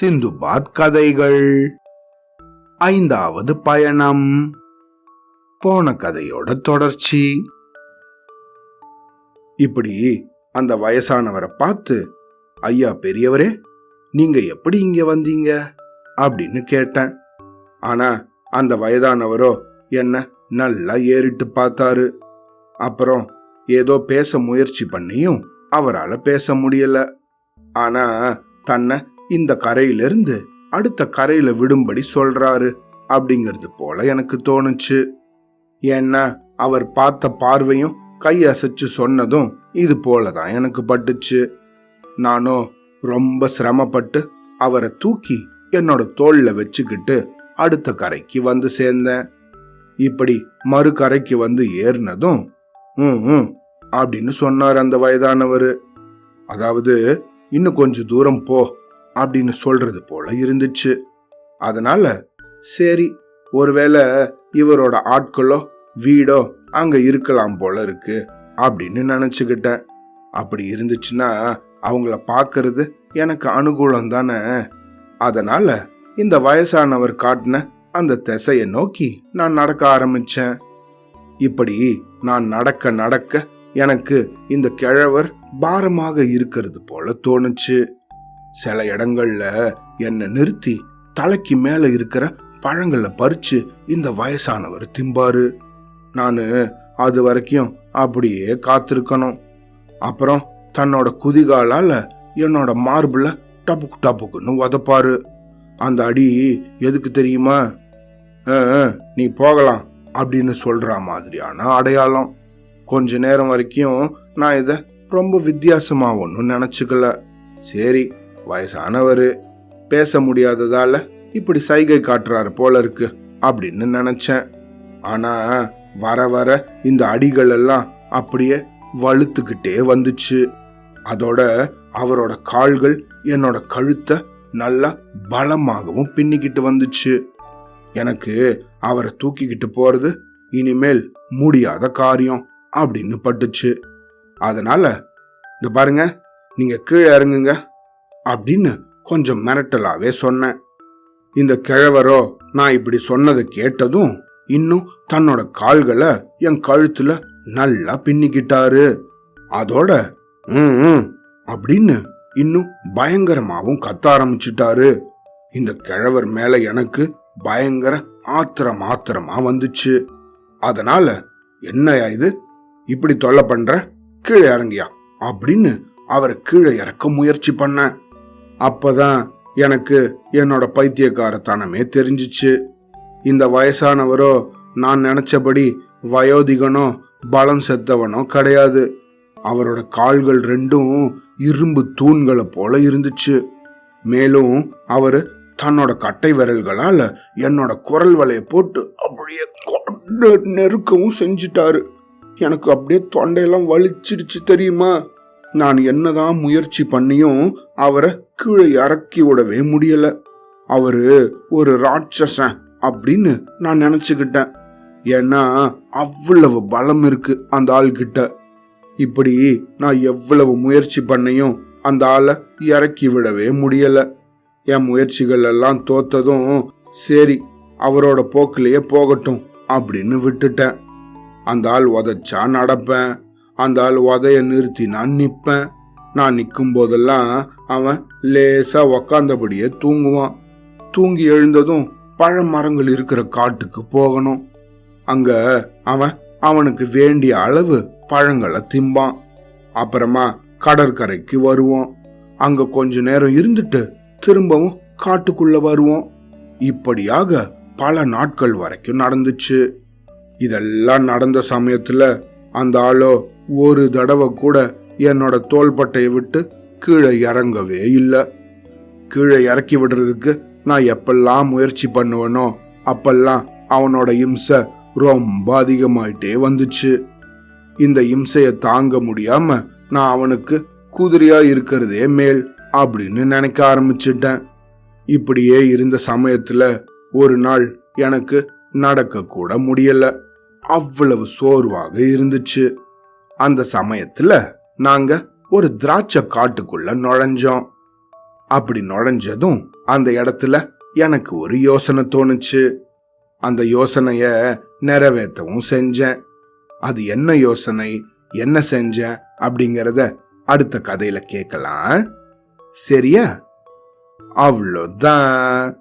சிந்துபாத் கதைகள். ஐந்தாவது பயணம். போன கதையோட தொடர்ச்சி. இப்படி அந்த வயசானவரை பார்த்து ஐயா பெரியவரே நீங்க எப்படி இங்க வந்தீங்க? அப்படின்னு கேட்டேன். ஆனா அந்த வயதானவரோ என்ன நல்லா ஏறிட்டு பார்த்தாரு. அப்புறம் ஏதோ பேச முயற்சி பண்ணியும் அவரால் பேச முடியல. ஆனா தன்னை இந்த கரையிலிருந்து அடுத்த கரையில விடும்படி சொல்றாரு அப்படிங்கிறது போல எனக்கு தோணுச்சு. ஏன்னா அவர் பார்த்த பார்வையும் கை அசைச்சு சொன்னதும் இது போலதான் எனக்கு பட்டுச்சு. நானும் ரொம்ப சிரமப்பட்டு அவரை தூக்கி என்னோட தோல்ல வச்சுக்கிட்டு அடுத்த கரைக்கு வந்து சேர்ந்தேன். இப்படி மறு கரைக்கு வந்து ஏறினதும் ம் ம் அப்படின்னு சொன்னார் அந்த வயதானவர். அதாவது இன்னும் கொஞ்சம் தூரம் போ அப்படின்னு சொல்றது போல இருந்துச்சு. அதனால சரி ஒருவேளை இவரோட ஆட்களோ வீடோ அங்க இருக்கலாம் போல இருக்கு அப்படின்னு நினைச்சுக்கிட்டேன். அப்படி இருந்துச்சுன்னா அவங்கள பார்க்கறது எனக்கு அனுகூலம் தானே. அதனால இந்த வயசானவர் காட்டின அந்த திசையை நோக்கி நான் நடக்க ஆரம்பிச்சேன். இப்படி நான் நடக்க நடக்க எனக்கு இந்த கிழவர் பாரமாக இருக்கிறது போல தோணுச்சு. சில இடங்கள்ல என்னை நிறுத்தி தலைக்கு மேல இருக்கிற பழங்களை பறிச்சு இந்த வயசானவர் திம்பாரு. நானு அது வரைக்கும் அப்படியே காத்திருக்கணும். அப்புறம் தன்னோட குதிகாலால என்னோட மார்பிள டப்புக்கு டப்புக்குன்னு உதப்பாரு. அந்த அடி எதுக்கு தெரியுமா? நீ போகலாம் அப்படின்னு சொல்ற மாதிரியான அடையாளம். கொஞ்ச நேரம் வரைக்கும் நான் இதை ரொம்ப வித்தியாசமாக ஒன்றும் நினச்சிக்கல. சரி வயசானவர் பேச முடியாததால் இப்படி சைகை காட்டுறாரு போல இருக்கு அப்படின்னு நினச்சேன். ஆனால் வர வர இந்த அடிகள் எல்லாம் அப்படியே வலுத்துக்கிட்டே வந்துச்சு. அதோட அவரோட கால்கள் என்னோட கழுத்தை நல்லா பலமாகவும் பின்னிக்கிட்டு வந்துச்சு. எனக்கு அவரை தூக்கிக்கிட்டு போறது இனிமேல் முடியாத காரியம். அப்படின்னு பட்டுச்சு. அதனால இந்த பாருங்க நீங்க கீழே இறங்குங்க அப்படின்னு கொஞ்சம் மிரட்டலாவே சொன்னேன். இந்த கிழவரோ நான் இப்படி சொன்னதை கேட்டதும் இன்னும் தன்னோட கால்களை என் கழுத்துல நல்லா பின்னிக்கிட்டாரு. அதோட ம் அப்படின்னு இன்னும் பயங்கரமாவும் கத்த ஆரம்பிச்சிட்டாரு. இந்த கிழவர் மேல எனக்கு பயங்கர ஆத்திரம் ஆத்திரமா வந்துச்சு. அதனால என்னையா இது? இப்படி தொல்லை பண்ற கீழே இறங்கியா அப்படின்னு அவரை கீழே இறக்க முயற்சி பண்ணேன் அப்பதான் எனக்கு என்னோட பைத்தியக்காரத்தனமே தெரிஞ்சிச்சு. இந்த வயசானவரோ நான் நினைச்சபடி வயோதிகனோ பலம் செத்தவனோ கிடையாது. அவரோட கால்கள் ரெண்டும் இரும்பு தூண்களை போல இருந்துச்சு. மேலும் அவர் தன்னோட கட்டை விரல்களால் என்னோட குரல் வலையை போட்டு அப்படியே நெருக்கவும் செஞ்சிட்டாரு. எனக்கு அப்படியே தொண்டையெல்லாம் வலிச்சிடுச்சு தெரியுமா? நான் என்னதான் முயற்சி பண்ணியும் அவரை கீழே இறக்கி விடவே முடியல. அவரு ஒரு ராட்சசன் அப்படின்னு நான் நினச்சிக்கிட்டேன். ஏன்னா அவ்வளவு பலம் இருக்கு அந்த ஆள்கிட்ட. இப்படி நான் எவ்வளவு முயற்சி பண்ணியும் அந்த ஆளை இறக்கி விடவே முடியல. என் முயற்சிகள் எல்லாம் தோத்ததும் சரி அவரோட போக்கிலேயே போகட்டும் அப்படின்னு விட்டுட்டேன். அந்த ஆள் உதைச்சா நடப்பேன். அந்த ஆள் உதைய நிறுத்தி நான் நிற்பேன். நான் நிற்கும் போதெல்லாம் அவன் லேசா உக்காந்தபடியே தூங்குவான். தூங்கி எழுந்ததும் பழமரங்கள் இருக்கிற காட்டுக்கு போகணும். அங்க அவன் அவனுக்கு வேண்டிய அளவு பழங்களை திம்பான். அப்புறமா கடற்கரைக்கு வருவோம். அங்க கொஞ்ச நேரம் இருந்துட்டு திரும்பவும் காட்டுக்குள்ள வருவோம். இப்படியாக பல நாட்கள் வரைக்கும் நடந்துச்சு. இதெல்லாம் நடந்த சமயத்துல அந்த ஆளோ ஒரு தடவை கூட என்னோட தோள்பட்டையை விட்டு கீழே இறங்கவே இல்லை. கீழே இறக்கி விடுறதுக்கு நான் எப்பெல்லாம் முயற்சி பண்ணுவனோ அப்பெல்லாம் அவனோட இம்சை ரொம்ப அதிகமாயிட்டே வந்துச்சு. இந்த இம்சையை தாங்க முடியாம நான் அவனுக்கு குதிரையா இருக்கிறதே மேல் அப்படின்னு நினைக்க ஆரம்பிச்சிட்டேன். இப்படியே இருந்த சமயத்துல ஒரு நாள் எனக்கு நடக்க கூட முடியலை. அவ்வளவு சோர்வாக இருந்துச்சு. அந்த சமயத்துல நாங்க ஒரு திராட்சை காட்டுக்குள்ள நுழைஞ்சோம். அப்படி நுழைஞ்சதும் அந்த இடத்துல எனக்கு ஒரு யோசனை தோணுச்சு. அந்த யோசனைய நிறைவேற்றவும் செஞ்சேன். அது என்ன யோசனை என்ன செஞ்சேன் அப்படிங்கறத அடுத்த கதையில கேட்கலாம். சரியா? அவ்வளோதான்.